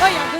快养成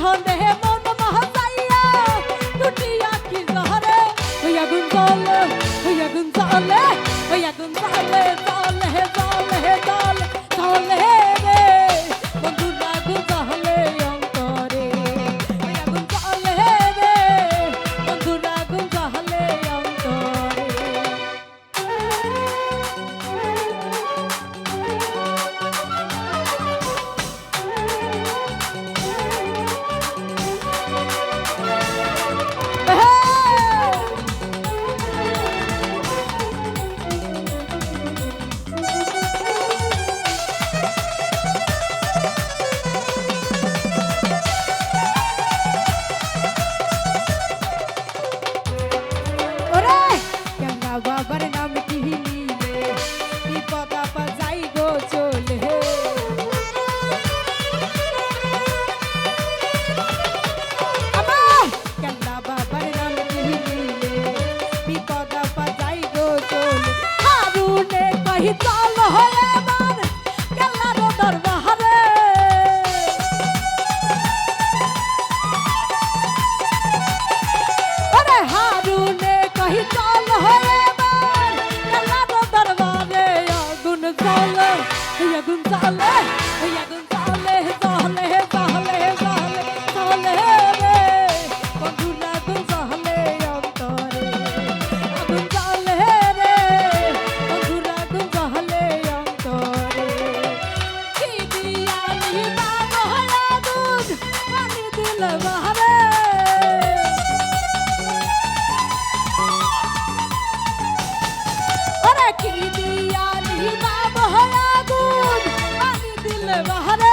সন্দেহে মন মহাজাইয়া দুটি আখি জহরে ওই চল হয়ে লাঠি দিয়া নিবা বহরা গুণ। আমি দিলে বাহারে